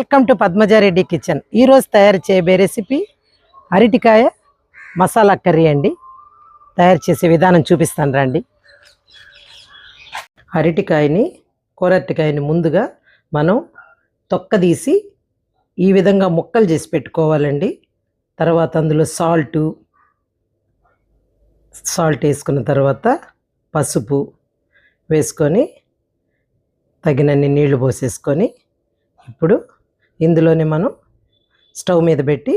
Welcome to Padmaja Reddy kitchen. ఈరోజు తయారు చేయబే recipe అరటికాయ మసాలా కర్రీ అండి. తయారు చేసే విధానం చూపిస్తాను రండి. అరటికాయని కూరటికాయని ముందుగా మనం తొక్కదీసి ఈ విధంగా ముక్కలు చేసి పెట్టుకోవాలండి. తర్వాత అందులో సాల్టు సాల్ట్ వేసుకున్న తర్వాత పసుపు వేసుకొని తగినన్ని నీళ్ళు పోసేసుకొని ఇప్పుడు ఇందులోనే మనం స్టవ్ మీద పెట్టి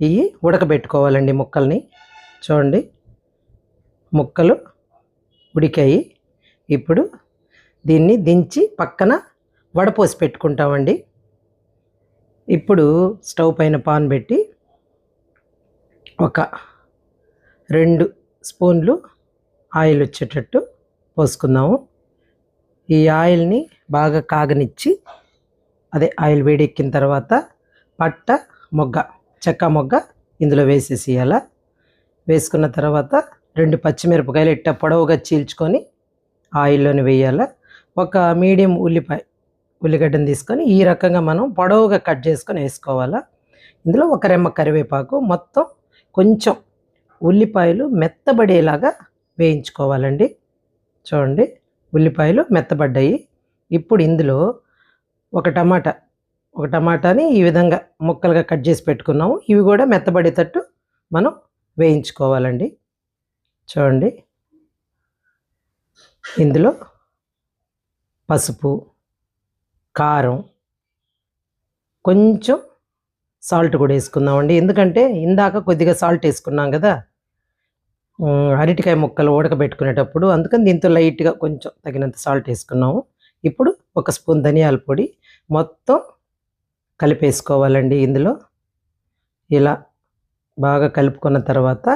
ఇవి ఉడకబెట్టుకోవాలండి ముక్కల్ని. చూడండి ముక్కలు ఉడికాయి. ఇప్పుడు దీన్ని దించి పక్కన వడపోసి పెట్టుకుంటామండి. ఇప్పుడు స్టవ్ పైన పాన్ పెట్టి ఒక రెండు స్పూన్లు ఆయిల్ వచ్చేటట్టు పోసుకుందాము. ఈ ఆయిల్ని బాగా కాగనిచ్చి అదే ఆయిల్ వేడెక్కిన తర్వాత పట్ట మొగ్గ చెక్క మొగ్గ ఇందులో వేసేసేయాల. వేసుకున్న తర్వాత రెండు పచ్చిమిరపకాయలు ఇట్ట పొడవుగా చీల్చుకొని ఆయిల్లోని వేయాల. ఒక మీడియం ఉల్లిపాయ ఉల్లిగడ్డను తీసుకొని ఈ రకంగా మనం పొడవుగా కట్ చేసుకొని వేసుకోవాలా. ఇందులో ఒక రెమ్మ కరివేపాకు మొత్తం కొంచెం ఉల్లిపాయలు మెత్తబడేలాగా వేయించుకోవాలండి. చూడండి ఉల్లిపాయలు మెత్తబడ్డాయి. ఇప్పుడు ఇందులో ఒక టమాటా ఒక టమాటాని ఈ విధంగా ముక్కలుగా కట్ చేసి పెట్టుకున్నాము. ఇవి కూడా మెత్తబడేటట్టు మనం వేయించుకోవాలండి. చూడండి. ఇందులో పసుపు కారం కొంచెం సాల్ట్ కూడా వేసుకుందామండి. ఎందుకంటే ఇందాక కొద్దిగా సాల్ట్ వేసుకున్నాం కదా అరటికాయ ముక్కలు ఉడకబెట్టుకునేటప్పుడు అందుకని దీంతో లైట్గా కొంచెం తగినంత సాల్ట్ వేసుకున్నాము. ఇప్పుడు ఒక స్పూన్ ధనియాల పొడి మొత్తం కలిపేసుకోవాలండి ఇందులో. ఇలా బాగా కలుపుకున్న తర్వాత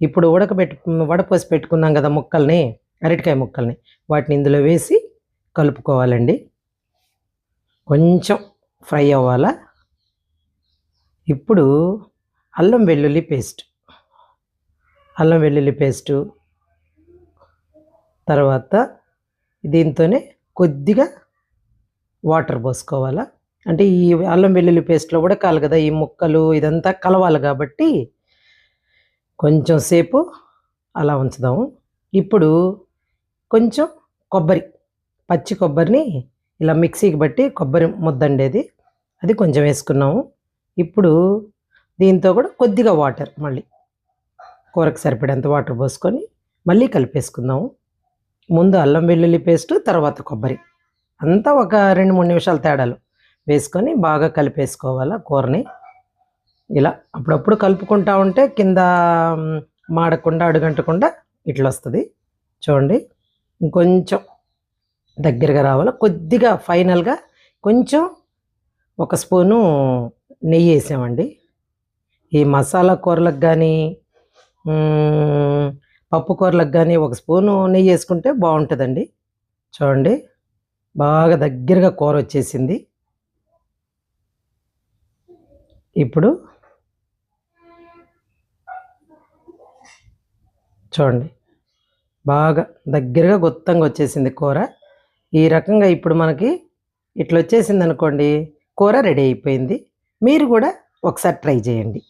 ఇప్పుడు ఉడకబెట్టు వడపోసి పెట్టుకున్నాం కదా ముక్కల్ని అరటికాయ ముక్కల్ని వాటిని ఇందులో వేసి కలుపుకోవాలండి. కొంచెం ఫ్రై అవ్వాలా? ఇప్పుడు అల్లం వెల్లుల్లి పేస్ట్ అల్లం వెల్లుల్లి పేస్టు తర్వాత దీంతోనే కొద్దిగా వాటర్ పోసుకోవాలా? అంటే ఈ అల్లం వెల్లుల్లి పేస్ట్లో కూడా కాలు కదా ఈ ముక్కలు ఇదంతా కలవాలి కాబట్టి కొంచెం సేపు అలా ఉంచుదాము. ఇప్పుడు కొంచెం కొబ్బరి పచ్చి కొబ్బరిని ఇలా మిక్సీకి బట్టి కొబ్బరి ముద్దండేది అది కొంచెం వేసుకున్నాము. ఇప్పుడు దీంతో కూడా కొద్దిగా వాటర్ మళ్ళీ కూరకు సరిపడేంత వాటర్ పోసుకొని మళ్ళీ కలిపేసుకుందాము. ముందు అల్లం వెల్లుల్లి పేస్ట్ తర్వాత కొబ్బరి. అంతా ఒక రెండు మూడు నిమిషాలు తేడాలు. వేసుకొని బాగా కలిపేసుకోవాలా కూరని. ఇలా అప్పుడప్పుడు కలుపుకుంటా ఉంటే కింద మాడకుండా అడుగంటకుండా ఇట్లా వస్తుంది చూడండి. ఇంకొంచెం దగ్గరగా రావాలి. కొద్దిగా ఫైనల్గా కొంచెం ఒక స్పూను నెయ్యి వేసామండి. ఈ మసాలా కూరలకు కానీ పప్పు కూరలకు కానీ ఒక స్పూను నెయ్యి వేసుకుంటే బాగుంటుందండి. చూడండి బాగా దగ్గరగా కూర వచ్చేసింది. ఇప్పుడు చూడండి బాగా దగ్గరగా గుత్తంగా వచ్చేసింది కూర. ఈ రకంగా ఇప్పుడు మనకి ఇట్లా వచ్చేసింది అనుకోండి కూర రెడీ అయిపోయింది. మీరు కూడా ఒకసారి ట్రై చేయండి.